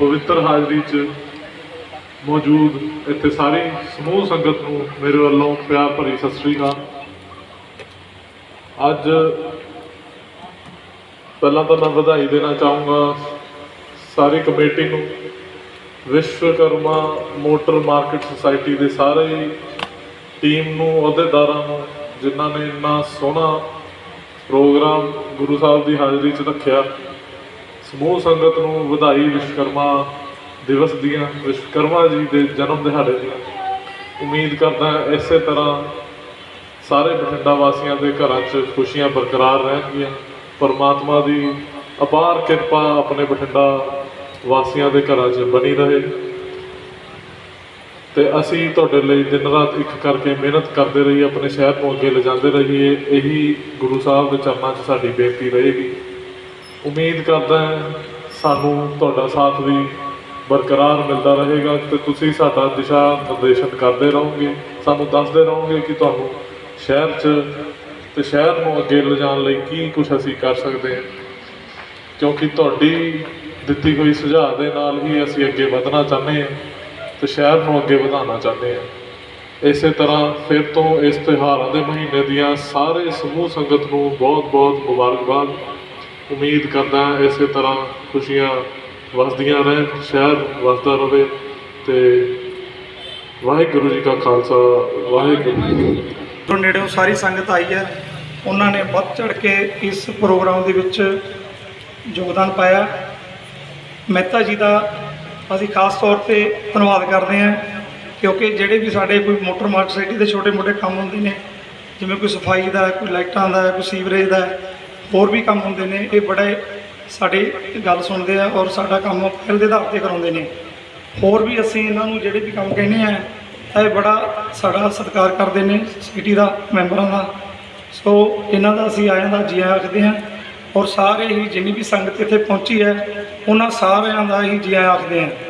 ਪਵਿੱਤਰ ਹਾਜ਼ਰੀ 'ਚ ਮੌਜੂਦ ਇੱਥੇ ਸਾਰੀ ਸਮੂਹ ਸੰਗਤ ਨੂੰ ਮੇਰੇ ਵੱਲੋਂ ਪਿਆਰ ਭਰੀ ਸਤਿ ਸ੍ਰੀ ਅਕਾਲ। ਅੱਜ ਪਹਿਲਾਂ ਤਾਂ ਮੈਂ ਵਧਾਈ ਦੇਣਾ ਚਾਹੂੰਗਾ ਸਾਰੀ ਕਮੇਟੀ ਨੂੰ, ਵਿਸ਼ਵਕਰਮਾ ਮੋਟਰ ਮਾਰਕੀਟ ਸੁਸਾਇਟੀ ਦੇ ਸਾਰੇ ਟੀਮ ਨੂੰ, ਅਹੁਦੇਦਾਰਾਂ ਨੂੰ, ਜਿਨ੍ਹਾਂ ਨੇ ਇੰਨਾ ਸੋਹਣਾ ਪ੍ਰੋਗਰਾਮ ਗੁਰੂ ਸਾਹਿਬ ਦੀ ਹਾਜ਼ਰੀ 'ਚ ਰੱਖਿਆ। ਸਮੂਹ ਸੰਗਤ ਨੂੰ ਵਧਾਈ ਵਿਸ਼ਵਕਰਮਾ ਦਿਵਸ ਦੀਆਂ, ਵਿਸ਼ਵਕਰਮਾ ਜੀ ਦੇ ਜਨਮ ਦਿਹਾੜੇ ਦੀਆਂ। ਉਮੀਦ ਕਰਦਾ ਇਸੇ ਤਰ੍ਹਾਂ ਸਾਰੇ ਬਠਿੰਡਾ ਵਾਸੀਆਂ ਦੇ ਘਰਾਂ 'ਚ ਖੁਸ਼ੀਆਂ ਬਰਕਰਾਰ ਰਹਿਣਗੀਆਂ। ਪਰਮਾਤਮਾ ਦੀ ਅਪਾਰ ਕਿਰਪਾ ਆਪਣੇ ਬਠਿੰਡਾ ਵਾਸੀਆਂ ਦੇ ਘਰਾਂ 'ਚ ਬਣੀ ਰਹੇ। ਤੇ ਅਸੀਂ ਤੁਹਾਡੇ ਲਈ ਦਿਨ ਰਾਤ ਇੱਕ ਕਰਕੇ ਮਿਹਨਤ ਕਰਦੇ ਰਹੀਏ, ਆਪਣੇ ਸ਼ਹਿਰ ਨੂੰ ਅੱਗੇ ਲਿਜਾਂਦੇ ਰਹੀਏ। ਇਹੀ ਗੁਰੂ ਸਾਹਿਬ ਦੇ ਚਰਨਾਂ 'ਚ ਸਾਡੀ ਬੇਨਤੀ ਰਹੇਗੀ। ਉਮੀਦ ਕਰਦਾ ਸਾਨੂੰ ਤੁਹਾਡਾ ਸਾਥ ਵੀ ਬਰਕਰਾਰ ਮਿਲਦਾ ਰਹੇਗਾ ਤੇ ਤੁਸੀਂ ਸਾਡਾ ਦਿਸ਼ਾ ਨਿਰਦੇਸ਼ਨ ਕਰਦੇ ਰਹੋਗੇ। ਸਾਨੂੰ ਦੱਸਦੇ ਰਹੋਗੇ ਕਿ ਤੁਹਾਨੂੰ ਸ਼ਹਿਰ 'ਚ ਤੇ ਸ਼ਹਿਰ ਨੂੰ ਅੱਗੇ ਲਿਜਾਣ ਲਈ ਕੀ ਕੁਝ ਅਸੀਂ ਕਰ ਸਕਦੇ ਹਾਂ। ਕਿਉਂਕਿ ਤੁਹਾਡੀ ਦਿੱਤੀ ਹੋਈ ਸੁਝਾਅ ਦੇ ਨਾਲ ਹੀ ਅਸੀਂ ਅੱਗੇ ਵਧਣਾ ਚਾਹੁੰਦੇ ਹਾਂ ਤੇ ਸ਼ਹਿਰ ਨੂੰ ਅੱਗੇ ਵਧਾਉਣਾ ਚਾਹੁੰਦੇ ਹਾਂ। ਇਸੇ ਤਰ੍ਹਾਂ ਫਿਰ ਤੋਂ ਇਸ ਤਿਉਹਾਰਾਂ ਦੇ ਮਹੀਨੇ ਦੀਆਂ ਸਾਰੇ ਸਮੂਹ ਸੰਗਤ ਨੂੰ ਬਹੁਤ-ਬਹੁਤ ਮੁਬਾਰਕਬਾਦ। ਉਮੀਦ ਕਰਦਾ ਇਸੇ ਤਰ੍ਹਾਂ ਖੁਸ਼ੀਆਂ ਵਸਦੀਆਂ ਰਹਿਣ, ਸ਼ਹਿਰ ਵਸਦਾ ਰਹੇ ਤੇ ਵਾਹਿਗੁਰੂ ਜੀ ਕਾ ਖਾਲਸਾ, ਵਾਹਿਗੁਰੂ ਜੀ ਕੀ ਤੋਂ ਨੇੜਿਓਂ ਸਾਰੀ ਸੰਗਤ ਆਈ ਹੈ। ਉਹਨਾਂ ਨੇ ਵੱਧ ਚੜ ਕੇ ਇਸ ਪ੍ਰੋਗਰਾਮ ਦੇ ਵਿੱਚ ਯੋਗਦਾਨ ਪਾਇਆ। ਮਹਿਤਾ ਜੀ ਦਾ ਅਸੀਂ ਖਾਸ ਤੌਰ ਤੇ ਧੰਨਵਾਦ ਕਰਦੇ ਹਾਂ ਕਿਉਂਕਿ ਜਿਹੜੇ ਵੀ ਸਾਡੇ ਕੋਈ ਮੋਟਰ ਮਾਰਟ ਦੇ ਛੋਟੇ ਮੋਟੇ ਕੰਮ ਹੁੰਦੇ ਨੇ, ਜਿਵੇਂ ਕੋਈ ਸਫ਼ਾਈ ਦਾ ਕੋਈ ਲਾਈਟਾਂ ਦਾ ਕੋਈ ਸੀਵਰੇਜ ਦਾ ਹੋਰ ਵੀ ਕੰਮ ਹੁੰਦੇ ਨੇ, ਇਹ ਬੜੇ ਸਾਡੀ ਗੱਲ ਸੁਣਦੇ ਆ ਔਰ ਸਾਡਾ ਕੰਮ ਪਹਿਲ ਦੇ ਆਧਾਰ ਤੇ ਕਰਾਉਂਦੇ ਨੇ। ਹੋਰ ਵੀ ਅਸੀਂ ਇਹਨਾਂ ਨੂੰ ਜਿਹੜੇ ਵੀ ਕੰਮ ਕਹਿੰਦੇ ਆ, ਇਹ ਬੜਾ ਸਾਡਾ ਸਤਿਕਾਰ ਕਰਦੇ ਨੇ ਸਿਟੀ ਦਾ, ਮੈਂਬਰਾਂ ਦਾ। ਸੋ ਇਹਨਾਂ ਦਾ ਅਸੀਂ ਆਇਆਂ ਦਾ ਜੀ ਆਇਆਂ ਆਖਦੇ ਹਾਂ ਔਰ ਸਾਰੇ ਹੀ ਜਿੰਨੀ ਵੀ ਸੰਗਤ ਇੱਥੇ ਪਹੁੰਚੀ ਹੈ, ਉਹਨਾਂ ਸਾਰਿਆਂ ਦਾ ਹੀ ਜੀ ਆਇਆਂ ਆਖਦੇ ਹਾਂ